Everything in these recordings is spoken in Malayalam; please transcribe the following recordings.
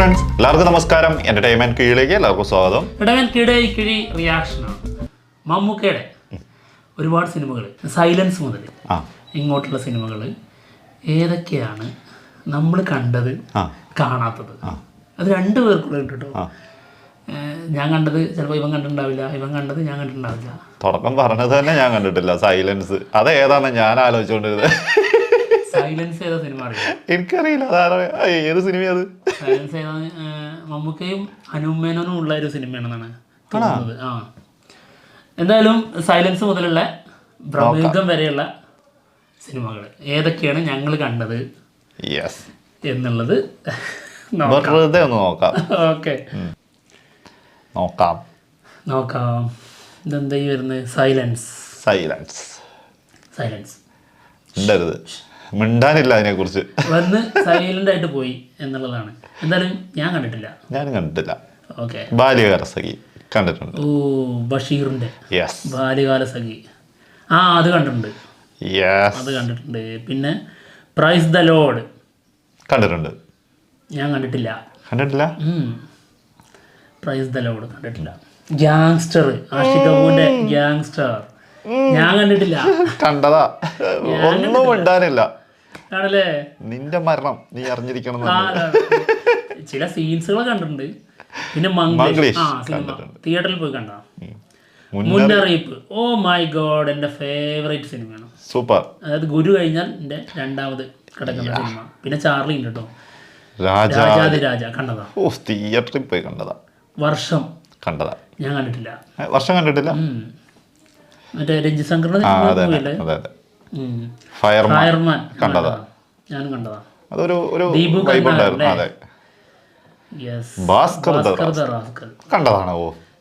ഫ്രണ്ട്സ് എല്ലാവർക്കും നമസ്കാരം. എന്റർടൈൻമെന്റ് കീഴിലേക്ക് എല്ലാവർക്കും സ്വാഗതം. കിഴി റിയാക്ഷനാണ് മമ്മൂക്കയുടെ ഒരുപാട് സിനിമകൾ സൈലൻസ് മുതൽ ഇങ്ങോട്ടുള്ള സിനിമകൾ ഏതൊക്കെയാണ് നമ്മൾ കണ്ടത് കാണാത്തത്? അത് രണ്ടു പേർക്കുള്ള കേട്ടോ ഞാൻ കണ്ടത് ചിലപ്പോൾ ഇവൻ കണ്ടിട്ടുണ്ടാവില്ല ഇവൻ കണ്ടത് ഞാൻ കണ്ടിട്ടുണ്ടാവില്ല. തുടക്കം പറഞ്ഞത് തന്നെ ഞാൻ കണ്ടിട്ടില്ല. സൈലൻസ് അത് ഏതാണെന്ന് ഞാൻ ആലോചിച്ചുകൊണ്ടിരുന്നത് സൈലൻസ് ചെയ്ത സിനിമ എനിക്കറിയില്ല ഏത് സിനിമ അത്? സൈലൻസ് ചെയ്ത മമ്മൂക്കയും ഹനുമേനോനും ഉള്ള ഒരു സിനിമയാണെന്നാണ് തോന്നുന്നത്. ആ. എന്തായാലും സൈലൻസ് മുതലുള്ള ബ്രഹ്മയുദ്ധം വരെയുള്ള സിനിമകൾ ഏതൊക്കെയാണ് ഞങ്ങൾ കണ്ടത്? എന്നുള്ളത് നോക്കാം. വെറുതെ ഒന്ന് നോക്കാം. ഓക്കെ നോക്കാം. നോക്കാം. ഇതെന്താ ഈ വരുന്നത് സൈലൻസ് സൈലൻസ് സൈലൻസ് മിണ്ടരുത് മിണ്ടാനില്ല അതിനെ കുറിച്ച് വന്ന് സൈലന്റ് ആയിട്ട് പോയി എന്നുള്ളതാണ്. എന്തായാലും ഞാൻ കണ്ടിട്ടില്ല. ഞാനും കണ്ടിട്ടില്ല. ഓക്കെ. ബാല്യകാല സഖി കണ്ടിട്ടുണ്ട്. ഓ ബഷീറിന്റെ. യെസ് ബാല്യകാല സഖി. ആ അത് കണ്ടിട്ടുണ്ട്. യെസ് അത് കണ്ടിട്ടുണ്ട്. പിന്നെ പ്രൈസ് ദ ലോഡ് കണ്ടിട്ടുണ്ട്. ഞാൻ കണ്ടിട്ടില്ല. കണ്ടിട്ടില്ല? പ്രൈസ് ദ ലോഡ് കണ്ടിട്ടില്ല. ഗ്യാങ്സ്റ്റർ ആഷിക് കപൂറിന്റെ ഗ്യാങ്സ്റ്റർ ഞാൻ കണ്ടിട്ടില്ല. കണ്ടതാ. ഒന്നും ഉണ്ടാനില്ല ആണല്ലേ? നിന്റെ മരണം നീ അറിഞ്ഞിരിക്കണം ചില സീൻസുകൾ കണ്ടിട്ടുണ്ട്. പിന്നെ മംഗ്ലീഷ്. തിയേറ്ററിൽ പോയി കണ്ട മുന്നേ മുന്നറിയിപ്പ്. ഓ മൈ ഗോഡ് എന്റെ ഫേവറേറ്റ് സിനിമയാണ്. സൂപ്പർ. അതായത് ഗുരു കഴിഞ്ഞാൽ എന്റെ രണ്ടാമത് കിടക്കുന്ന സിനിമ. പിന്നെ ചാർലി ഉണ്ട് കേട്ടോ. രാജ. രാജാതി രാജ കണ്ടതാ. ഓ തിയേറ്ററിൽ പോയി കണ്ടതാ. വർഷം. കണ്ടതാ. ഞാൻ കണ്ടിട്ടില്ല. വർഷം കണ്ടിട്ടില്ല? ഫയർമാൻ കണ്ടതാ. ഞാനും കണ്ടതാ. അതൊരു ഒരു വൈബ് ഉണ്ടായിരുന്നു. അതെ. ഭാസ്കർ കണ്ടതാണ്?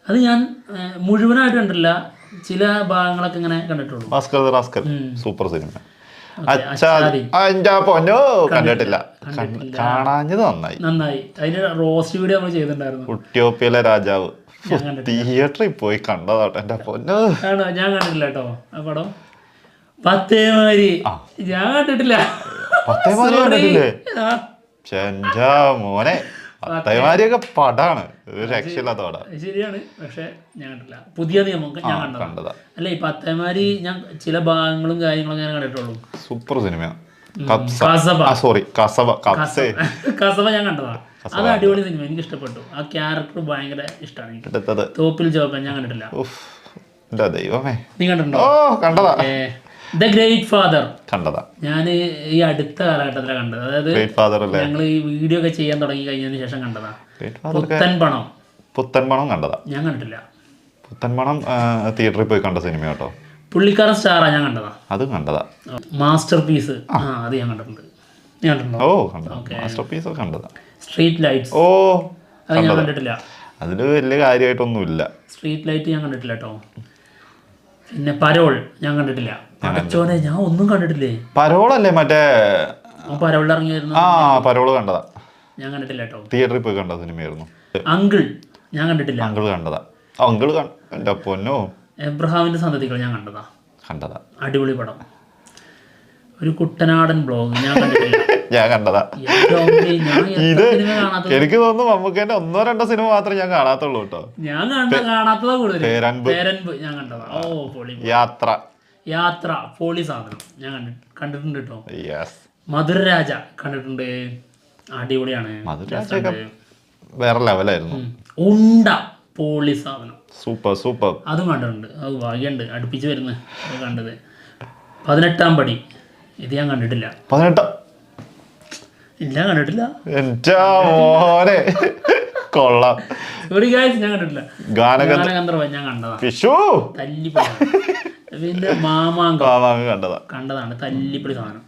അത് ഞാൻ മുഴുവനായിട്ട് കണ്ടില്ല ചില ഭാഗങ്ങളൊക്കെ ഇങ്ങനെ കണ്ടിട്ടുള്ളൂ. Bhaskar super cinema. കണ്ടിട്ടില്ല. കാണാഞ്ഞത് നന്നായി. നന്നായി. അതിന്റെ റോസ്റ്റ് വീഡിയോ നമ്മൾ ചെയ്തിട്ടുണ്ടായിരുന്നു. കുട്ടിയോപ്പിയിലെ രാജാവ്. തിയേറ്ററിൽ പോയി കണ്ടതാട്ടോ എന്റെ പൊന്നോ. ആണോ? ഞാൻ കണ്ടിട്ടില്ല കേട്ടോ ആ പടം. പത്തേമാരി. ഞാൻ കണ്ടിട്ടില്ല. പത്തേമാരി. കണ്ടിട്ടില്ലേ? ചെഞ്ചാ മോനെ. പത്തേമാരിയൊക്കെ പടാണ്. ഒരു രക്ഷയില്ലാത്ത പടം. ശരിയാണ്. പക്ഷെ ഞാൻ കണ്ടില്ല പുതിയ നിയമം ഞാൻ കണ്ടതാ. അല്ല ഈ പത്തേമാരി ഞാൻ ചില ഭാഗങ്ങളും കാര്യങ്ങളും ഞാൻ കണ്ടിട്ടുള്ളൂ. സൂപ്പർ സിനിമയാണ് സോറി കസവ കസബ ഞാൻ കണ്ടതാ. അത് അടിപൊളി സിനിമ എനിക്ക് ഇഷ്ടപ്പെട്ടു ആ ക്യാരക്ടർ ഭയങ്കര ഇഷ്ടമാണ് തോപ്പിൽ ജോബൻ ഞാൻ കണ്ടിട്ടില്ല. ദൈവമേ. നീ കണ്ടിട്ടുണ്ടോ? ഓ കണ്ടതാ. ദ ഗ്രേറ്റ് ഫാദർ കണ്ടതാ. ഞാൻ ഈ അടുത്ത കാലഘട്ടത്തിലാണ് കണ്ടത്. അതായത് ഞങ്ങൾ ഈ വീഡിയോ ഒക്കെ ചെയ്യാൻ തുടങ്ങി കഴിഞ്ഞതിന് ശേഷം കണ്ടതാ. പുത്തൻ പണം. പുത്തൻ പണം കണ്ടതാ. ഞാൻ കണ്ടിട്ടില്ല. പുത്തൻ പണം തിയേറ്ററിൽ പോയി കണ്ട സിനിമ കേട്ടോ. പുള്ളിക്കാരൻ സ്റ്റാറാ ഞാൻ കണ്ടതാ. അത് കണ്ടതാ. മാസ്റ്റർ പീസ് ആ അത് ഞാൻ കണ്ടിട്ടുണ്ട്. ഞാൻ കണ്ടിട്ടുണ്ടോ? ഓ മാസ്റ്റർ പീസ് കണ്ടതാ. സ്ട്രീറ്റ് ലൈറ്റ്സ് ഓ അത് ഞാൻ കണ്ടിട്ടില്ല. അതിന് വലിയ കാര്യമായിട്ടൊന്നുമില്ല. സ്ട്രീറ്റ് ലൈറ്റ് ഞാൻ കണ്ടിട്ടില്ല കേട്ടോ പിന്നെ പരോൾ ഞാൻ കണ്ടിട്ടില്ല. പടച്ചോനെ ഞാൻ ഒന്നും കണ്ടിട്ടില്ലേ? പരോളല്ലേ മറ്റേ? ആ പരോളിൽ ഇറങ്ങിയായിരുന്നു. ആ പരോൾ കണ്ടതാ. ഞാൻ കണ്ടിട്ടില്ല കേട്ടോ തിയേറ്ററിൽ പോയി കണ്ട സിനിമയായിരുന്നു. അങ്കിൾ ഞാൻ കണ്ടിട്ടില്ല. അങ്കിൾ കണ്ടതാ. അങ്കിൾ കണ്ട പൊന്നോ. എബ്രഹാമിന്റെ സന്തതികൾ ഞാൻ കണ്ടതാ. കണ്ടതാ. അടിപൊളി പടം. ഒരു കുട്ടനാടൻ ബ്ലോഗ് ഞാൻ കണ്ടിട്ടില്ല. ഞാൻ കണ്ടതാ. ഇത് എനിക്ക് തോന്നുന്നു മമ്മൂക്കേന്റെ ഒന്നോ രണ്ടോ സിനിമ മാത്രമേ ഞാൻ കാണാത്തുള്ളൂ കേട്ടോ. ഞാൻ കണ്ട കാണാത്തതാ കൂടുതൽ പേരൻപ്. ഞാൻ കണ്ടതാ. ഓ പൊളി. യാത്ര. യാത്ര പൊളി സാധനം. ഞാൻ കണ്ടി കണ്ടിട്ടുണ്ട് കേട്ടോ. മധുരരാജ കണ്ടിട്ടുണ്ട്. അടിപൊളിയാണ്. വേറെ ലെവലായിരുന്നു. ഉണ്ട പൊളി സാധനം. സൂപ്പർ സൂപ്പർ അതും കണ്ടിട്ടുണ്ട്. അത് ഭാഗ്യണ്ട്. അടുപ്പിച്ച് വരുന്നത് കണ്ടത്. പതിനെട്ടാം പടി. ഇത് ഞാൻ കണ്ടിട്ടില്ല. പതിനെട്ട്. ഇല്ല കണ്ടിട്ടില്ല. എന്റെ മോനെ. കൊള്ളാം. ഒരു ഗായ്സ് ഞാൻ കണ്ടിട്ടില്ല. ഗാനഗന്ധ ഗാനഗന്ധർവൻ ഞാൻ കണ്ടതാ. വിഷു. തല്ലിപ്പൊളി പിന്നെ മാമാങ്കം. കാവാങ്ങ് കണ്ടതാ. കണ്ടതാണ് തല്ലിപ്പൊളി സാധനം.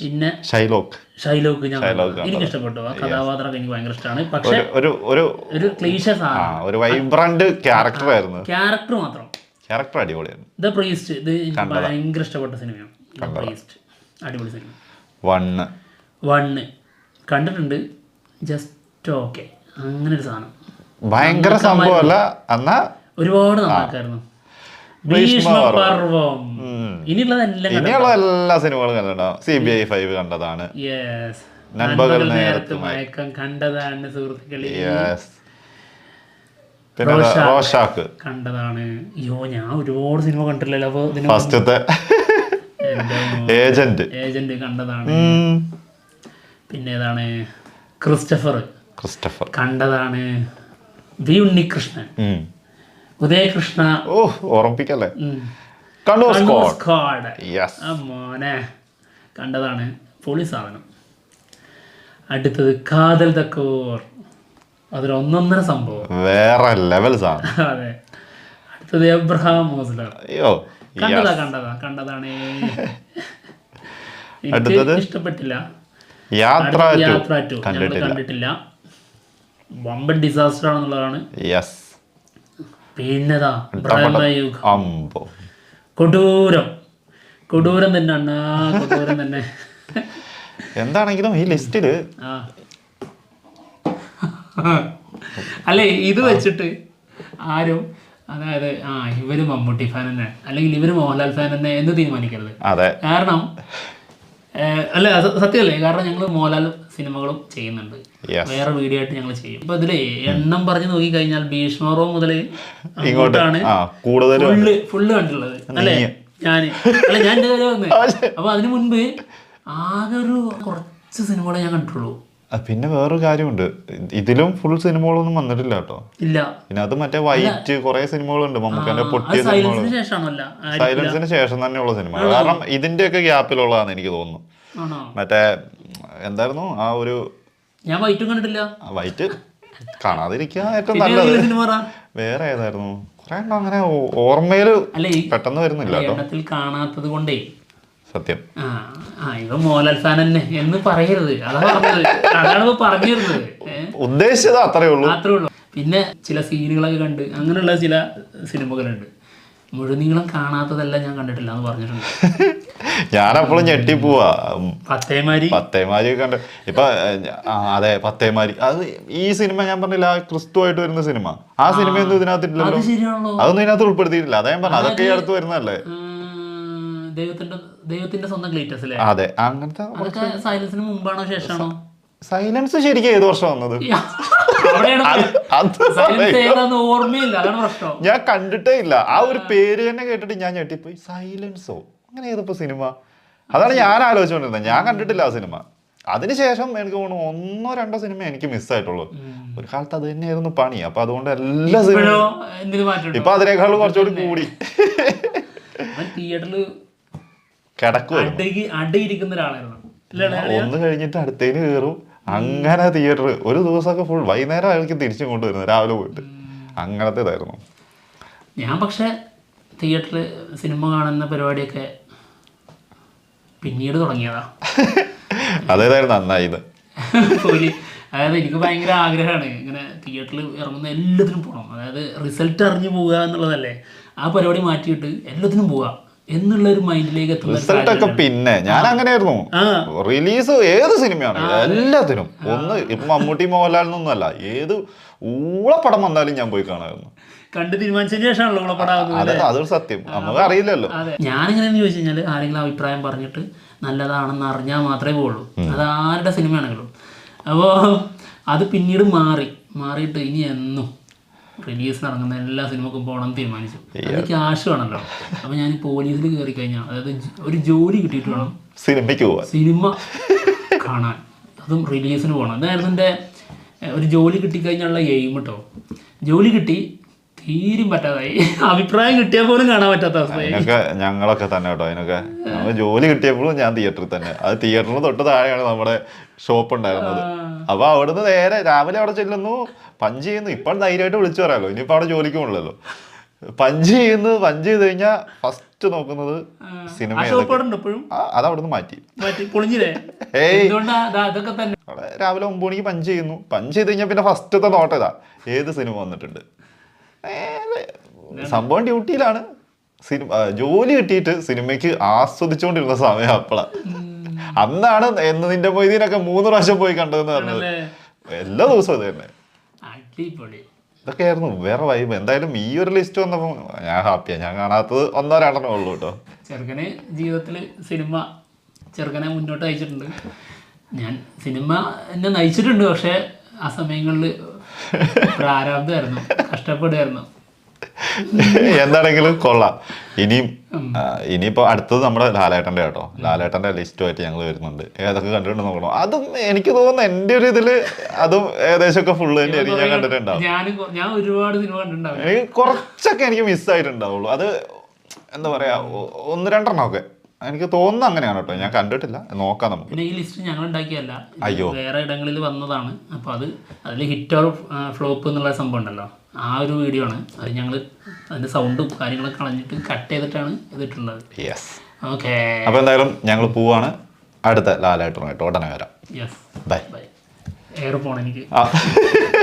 പിന്നെ ഷൈലോക്ക്. ഷൈലോക്ക് ഞാൻ എനിക്ക് ഇഷ്ടപ്പെട്ടു. ആ കഥാപാത്രമൊക്കെ എനിക്ക് ഭയങ്കര ഇഷ്ടമാണ്. പക്ഷെ ഒരു ഒരു ഒരു ക്ലീശ സാധനം. ഒരു വൈബ്രന്റ് ക്യാരക്ടർ ആയിരുന്നു. ക്യാരക്ടർ മാത്രം. ക്യാരക്ടർ അടിപൊളിയായിരുന്നു. ദ പ്രീസ്റ്റ് ഇത് ഭയങ്കര ഇഷ്ടപ്പെട്ട സിനിമയാണ്. ദ പ്രീസ്റ്റ് അടിപൊളി സിനിമ വണ്ണ്. വണ്ണ്. കണ്ടിട്ടുണ്ട്. ജസ്റ്റ് ഓക്കെ അങ്ങനെ ഒരു സാധനം. ഭയങ്കര സംഭവമല്ല. എന്നാ ഒരുപാട് നന്നാക്കായിരുന്നു. ഭീഷ്മപർവം. ഇനിയുള്ള എല്ലാ സിനിമകളും കണ്ടിട്ടുണ്ടാവും. സി ബി ഐ ഫൈവ് കണ്ടതാണ്. നൻപകൽ നേരത്ത് നേരത്ത് മയക്കം. കണ്ടതാണ് സുഹൃത്തുക്കളെ. യെസ് പിന്നെ റോഷാക്ക്. റോഷാക്ക്. കണ്ടതാണ്. അയ്യോ ഞാൻ ഒരുപാട് സിനിമ കണ്ടില്ലല്ലോ അപ്പൊ ഫസ്റ്റത്തെ ഏജന്റ്. ഏജന്റ് കണ്ടതാണ്. പിന്നെ ഏതാണ്? ക്രിസ്റ്റഫർ. ക്രിസ്റ്റഫർ. കണ്ടതാണ് വി ഉണ്ണികൃഷ്ണൻ. ഉദയകൃഷ്ണ. ഓ ഓർമ്മിപ്പിക്കല്ലേ. കണ്ണൂർ സ്ക്വാഡ്. മോനെ. കണ്ടതാണ് പൊളി സാധനം. അടുത്തത് കാതൽ തക്കോർ. അതൊരു ഒന്നൊന്നര സംഭവം. വേറെ ലെവൽ സാധനം. അതെ. അടുത്തത് എബ്രഹാം മോസ്ലർ അയ്യോ. കണ്ടതാ കണ്ടതാ കണ്ടതാണ്. ഇഷ്ടപ്പെട്ടില്ല. യാത്ര ടു. കണ്ടിട്ടില്ല. വമ്പൻ ഡിസാസ്റ്റർ ആണെന്നുള്ളതാണ്. യെസ് പിന്നെതാ ബ്രഹ്മയുഗം. കൊടൂരം. കൊടൂരം തന്നെ അണ്ണാ കൊടൂരം തന്നെ. എന്താണെങ്കിലും ഈ ലിസ്റ്റിൽ അല്ലേ ഇത് വെച്ചിട്ട് ആരും അതായത് ആ ഇവർ മമ്മൂട്ടി ഫാൻ തന്നെ. അല്ലെങ്കിൽ ഇവർ മോഹൻലാൽ ഫാൻ തന്നെ എന്ന് തീരുമാനിക്കരുത്. അതെ. കാരണം അല്ല സത്യമല്ലേ? കാരണം ഞങ്ങൾ മോഹൻലാൽ സിനിമകളും ചെയ്യുന്നുണ്ട്. വേറെ വീഡിയോ ആയിട്ട് ഞങ്ങൾ ചെയ്യും. അപ്പൊ ഇതിലെ എണ്ണം പറഞ്ഞു നോക്കി കഴിഞ്ഞാൽ ഭീഷ്മറോ മുതൽ ഇങ്ങോട്ടാണ് ഫുള്ള് ഫുള്ള് കണ്ടിട്ടുള്ളത്. അല്ലേ? ഞാൻ അല്ല ഞാൻ എന്റെ കാര്യം അപ്പൊ അതിനു മുൻപ് ആകെ ഒരു കുറച്ച് സിനിമകളെ ഞാൻ കണ്ടിട്ടുള്ളൂ. പിന്നെ വേറൊരു കാര്യമുണ്ട്. ഇതിലും ഫുൾ സിനിമകളൊന്നും വന്നിട്ടില്ല കേട്ടോ. ഇല്ല. പിന്നെ അത് മറ്റേ വൈറ്റ് കുറെ സിനിമകളുണ്ട് മമ്മൂക്കാന്റെ പൊട്ടിയ സിനിമകൾ സൈലൻസിന് ശേഷം തന്നെയുള്ള സിനിമ കാരണം ഇതിന്റെയൊക്കെ ഗ്യാപ്പിലുള്ളതാണ് എനിക്ക് തോന്നുന്നു. മറ്റേ എന്തായിരുന്നു? ആ ഒരു ഞാൻ വൈറ്റും കണ്ടിട്ടില്ല. വൈറ്റ് കാണാതിരിക്കുക ഏറ്റവും നല്ലത്. വേറെ ഏതായിരുന്നു? കുറെ അങ്ങനെ ഓർമ്മയിൽ പെട്ടെന്ന് വരുന്നില്ല കാണാത്തത് കൊണ്ടേ സത്യം. ആ ആ ഇവ മോഹൻലാൽ ഫാൻ തന്നെ എന്ന് പറയരുത്. അതാണ് പറഞ്ഞത്. അതാണ് ഇപ്പൊ പറഞ്ഞിരുന്നത് ഉദ്ദേശിച്ചത് അത്രേ ഉള്ളൂ. അത്രേ ഉള്ളൂ. പിന്നെ ചില സീനുകളൊക്കെ കണ്ട് അങ്ങനെയുള്ള ചില സിനിമകളുണ്ട്. മുഴുനീളം കാണാത്തതല്ല ഞാൻ കണ്ടിട്ടില്ല എന്ന് പറഞ്ഞിട്ടുണ്ട്. ഞാനപ്പോഴും ഞെട്ടിപ്പോവാ. പോവാ പത്തേമാരി. പത്തേമാരി കണ്ട്. ഇപ്പൊ അതെ പത്തേമാരി. അത് ഈ സിനിമ ഞാൻ പറഞ്ഞില്ല ക്രിസ്തു ആയിട്ട് വരുന്ന സിനിമ. ആ സിനിമയൊന്നും ഇതിനകത്തിട്ടില്ലല്ലോ അതൊന്നും ഇതിനകത്ത് ഉൾപ്പെടുത്തിയിട്ടില്ല. അതാ ഞാൻ പറഞ്ഞു അതൊക്കെ ഈ അടുത്ത് വരുന്നതല്ലേ. ദൈവത്തിന്റെ ദൈവത്തിന്റെ സ്വന്തം ക്ലീറ്റസ് അല്ലേ അതെ അങ്ങനത്തെ അതൊക്കെ സൈലൻസിന് മുമ്പാണോ ശേഷമാണോ? സൈലൻസ് ശരിക്കും ഏത് വർഷം വന്നത്? ഞാൻ കണ്ടിട്ടേ ഇല്ല. ആ ഒരു പേര് തന്നെ കേട്ടിട്ട് ഞാൻ ഞെട്ടിപ്പോയി. സൈലൻസോ അങ്ങനെ ഏതപ്പോ സിനിമ അതാണ് ഞാൻ ആലോചിച്ചുകൊണ്ടിരുന്നത് ഞാൻ കണ്ടിട്ടില്ല ആ സിനിമ അതിനുശേഷം എനിക്ക് തോന്നുന്നു ഒന്നോ രണ്ടോ സിനിമ എനിക്ക് മിസ്സായിട്ടുള്ളൂ ഒരു കാലത്ത് അത് തന്നെയായിരുന്നു പണി. അപ്പൊ അതുകൊണ്ട് എല്ലാ സിനിമ ഇപ്പോഴോ എന്തിനു മാറ്റം ഇപ്പൊ അതിനേക്കാളും കുറച്ചുകൂടി കൂടി. തിയേറ്ററിൽ അടയിരിക്കുന്ന ഒരാളായിരുന്നു ഒന്ന് കഴിഞ്ഞിട്ട് അടുത്തേന് കയറും. അങ്ങനെ തിയേറ്റർ ഒരു ദിവസമൊക്കെ ഫുൾ വൈകുന്നേരം അയാൾക്ക് തിരിച്ചു കൊണ്ടുവരുന്നു രാവിലെ പോയിട്ട്. അങ്ങനത്തെ ഇതായിരുന്നു ഞാൻ പക്ഷെ തിയേറ്ററിൽ സിനിമ കാണുന്ന പരിപാടിയൊക്കെ പിന്നീട് തുടങ്ങിയതാ. അതേതായിരുന്നു നന്നായത് അതായത് എനിക്ക് ഭയങ്കര ആഗ്രഹമാണ് ഇങ്ങനെ തിയേറ്ററിൽ ഇറങ്ങുന്ന എല്ലാത്തിനും പോകണം അതായത് റിസൾട്ട് അറിഞ്ഞു പോവുക എന്നുള്ളതല്ലേ. ആ പരിപാടി മാറ്റിയിട്ട് എല്ലാത്തിനും പോവുക എന്നുള്ള ഒരു മൈൻഡിലേക്ക് റിസൾട്ട് ഒക്കെ പിന്നെ ഞാൻ അങ്ങനെയായിരുന്നു റിലീസ് ഏത് സിനിമയാണ്? എല്ലാത്തിനും. ഒന്ന് ഇപ്പൊ മമ്മൂട്ടി മോഹൻലാൽ എന്നൊന്നുമല്ല ഏത് ഊളപ്പടം വന്നാലും ഞാൻ പോയി കാണാമായിരുന്നു. കണ്ട് തീരുമാനിച്ചതിന് ശേഷമാണല്ലോ അത് അതൊരു സത്യം. നമുക്ക് അറിയില്ലല്ലോ. അതെ. ഞാനിങ്ങനെയെന്ന് ചോദിച്ചു കഴിഞ്ഞാൽ ആരെങ്കിലും അഭിപ്രായം പറഞ്ഞിട്ട് നല്ലതാണെന്ന് അറിഞ്ഞാൽ മാത്രമേ പോവുള്ളൂ. അത് ആരുടെ സിനിമയാണെങ്കിലും. അപ്പോൾ അത് പിന്നീട് മാറി. മാറിയിട്ട് ഇനി എന്നും. റിലീസിന് നടക്കുന്ന എല്ലാ സിനിമക്കും പോകണം തീരുമാനിച്ചു. അത് ക്യാഷ് വേണമല്ലോ അപ്പൊ ഞാൻ പോലീസിൽ കയറി കഴിഞ്ഞാൽ അതായത് ഒരു ജോലി കിട്ടിയിട്ട് വേണം സിനിമയ്ക്ക് പോവാൻ. സിനിമ കാണാൻ. അതും റിലീസിന് പോകണം. അതായിരുന്നു എന്റെ ഒരു ജോലി കിട്ടിക്കഴിഞ്ഞുള്ള എയിം കേട്ടോ ജോലി കിട്ടി തീരും പറ്റാതായി. അഭിപ്രായം കിട്ടിയാൽ പോലും കാണാൻ പറ്റാത്ത അവസ്ഥ ഞങ്ങളൊക്കെ തന്നെ കേട്ടോ അതിനൊക്കെ ജോലി കിട്ടിയപ്പോഴും ഞാൻ തിയേറ്ററിൽ തന്നെ. അത് തിയേറ്ററിന് തൊട്ട് താഴെയാണ് നമ്മുടെ ഷോപ്പ് ഉണ്ടായിരുന്നത്. അപ്പൊ അവിടുന്ന് നേരെ രാവിലെ അവിടെ ചെല്ലുന്നു. പഞ്ച് ചെയ്യുന്നു. ഇപ്പോൾ ധൈര്യമായിട്ട് വിളിച്ചു പറയാലോ ഇനിയിപ്പോ അവിടെ ജോലിക്ക് പോകണല്ലോ പഞ്ച് ചെയ്യുന്നു. പഞ്ച് ചെയ്ത് കഴിഞ്ഞാൽ ഫസ്റ്റ് നോക്കുന്നത് സിനിമ അത് അവിടുന്ന് മാറ്റി. രാവിലെ ഒമ്പത് മണിക്ക് പഞ്ച് ചെയ്യുന്നു. പഞ്ച് ചെയ്ത് കഴിഞ്ഞാൽ പിന്നെ ഫസ്റ്റത്തെ നോട്ടതാ ഏത്? സിനിമ വന്നിട്ടുണ്ട്? സംഭവം ഡ്യൂട്ടിയിലാണ് സിനിമ ജോലി കിട്ടിയിട്ട് സിനിമയ്ക്ക് ആസ്വദിച്ചുകൊണ്ടിരുന്ന സമയം അപ്പളാ. അന്നാണ് എന്ന് നിന്റെ മൊയ്തീനൊക്കെ മൂന്ന് പ്രാവശ്യം പോയി കണ്ടതെന്ന് പറഞ്ഞത്. എല്ലാ ദിവസവും ഇത് തന്നെ. ഇതൊക്കെയായിരുന്നു വേറെ വൈബ് എന്തായാലും ഈ ഒരു ലിസ്റ്റ് വന്നപ്പോൾ ഞാൻ ഹാപ്പിയാ ഞാൻ കാണാത്തത് ഒന്നോ രണ്ടെണ്ണേ ഉള്ളൂ കേട്ടോ. ചെറുക്കനെ ജീവിതത്തിൽ സിനിമ ചെറുക്കനെ മുന്നോട്ട് അയച്ചിട്ടുണ്ട് ഞാൻ സിനിമ എന്നെ നയിച്ചിട്ടുണ്ട് പക്ഷെ ആ സമയങ്ങളിൽ പ്രാരാബ്ദമായിരുന്നു. കഷ്ടപ്പെടുമായിരുന്നു. എന്താണെങ്കിലും കൊള്ളാം. ഇനിയും ഇനിയിപ്പോ അടുത്തത് നമ്മുടെ ലാലേട്ടന്റെ കേട്ടോ. ലാലേട്ടന്റെ ലിസ്റ്റുമായിട്ട് ഞങ്ങൾ വരുന്നുണ്ട്. ഏതൊക്കെ കണ്ടിട്ടുണ്ട് നോക്കണം. അതും എനിക്ക് തോന്നുന്നു എന്റെ ഒരു ഇതിൽ അതും ഏകദേശം ഒക്കെ ഫുള്ള് തന്നെയായിരിക്കും. ഞാൻ കണ്ടിട്ടുണ്ടാവും. ഞാൻ ഒരുപാട് സിനിമ കണ്ടിട്ടുണ്ടാവും എനിക്ക് കുറച്ചൊക്കെ എനിക്ക് മിസ്സായിട്ടുണ്ടാവുള്ളൂ അത് എന്താ പറയാ ഒന്ന് രണ്ടെണ്ണം രണ്ടെണ്ണമൊക്കെ. എനിക്ക് തോന്നുന്നു അങ്ങനെയാണ് കേട്ടോ. ഞാൻ കണ്ടിട്ടില്ല. നോക്കാം നമുക്ക്. പിന്നെ ഈ ലിസ്റ്റ് ഞങ്ങൾ ഉണ്ടാക്കിയല്ല അയ്യോ. വേറെ ഇടങ്ങളിൽ വന്നതാണ്. അപ്പോൾ അത് അതിൽ ഹിറ്റ് ഓർ ഫ്ലോപ്പ് എന്നുള്ള സംഭവം ഉണ്ടല്ലോ. ആ ഒരു വീഡിയോ ആണ്. അത് ഞങ്ങൾ അതിന്റെ സൗണ്ടും കാര്യങ്ങളൊക്കെ കളഞ്ഞിട്ട് കട്ട് ചെയ്തിട്ടാണ് ഇതിട്ടുള്ളത് യെസ് ഓക്കെ അപ്പൊ എന്തായാലും ഞങ്ങൾ പോവാണ്. അടുത്ത ലാലായിട്ടുമായിട്ട് ഉടനെ വരാം. യെസ് ബൈ ബൈ എയർ പോണെനിക്ക്